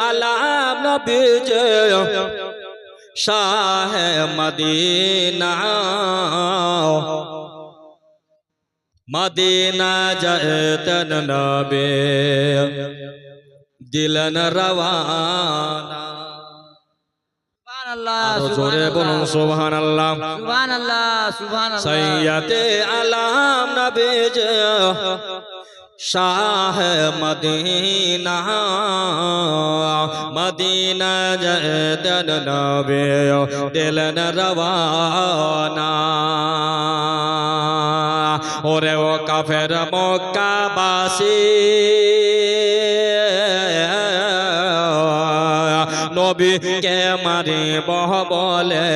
আলাম নবীজ শাহ মদিনা মদিনা জয়তন নবে দিলন রওয়ানা জোরে বলুন সুবহান আল্লাহ সুবহান আল্লাহ সুবহান সৈয়দ আলাম নবীজ শাহ মদিনা মদিনা জয়তন নবে দিলন রওয়ানা। ওরে ও কাফের মক্কাবাসী নবী কে মারি বহ বলে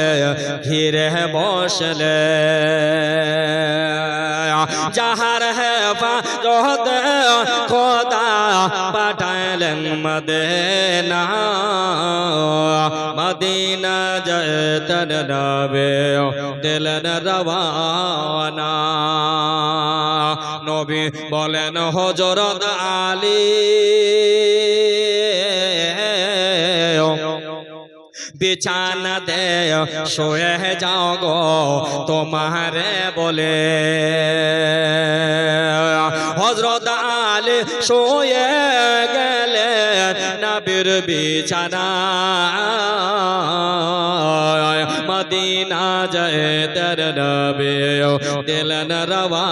ঘিরে বসলে। যাহার হে ফাজত খোদা পাঠালেন মদিনা। মদিনা জয়তন নবে দিলন রওয়ানা। নবী বলেন হজরত আলী বিছানা দে শোয়ে যাও গো, তোমারে বলে। হজরত আলী শোয়ে গেলে নবীর বিছানা। মদিনা জয় তর নবে দিলন রওয়া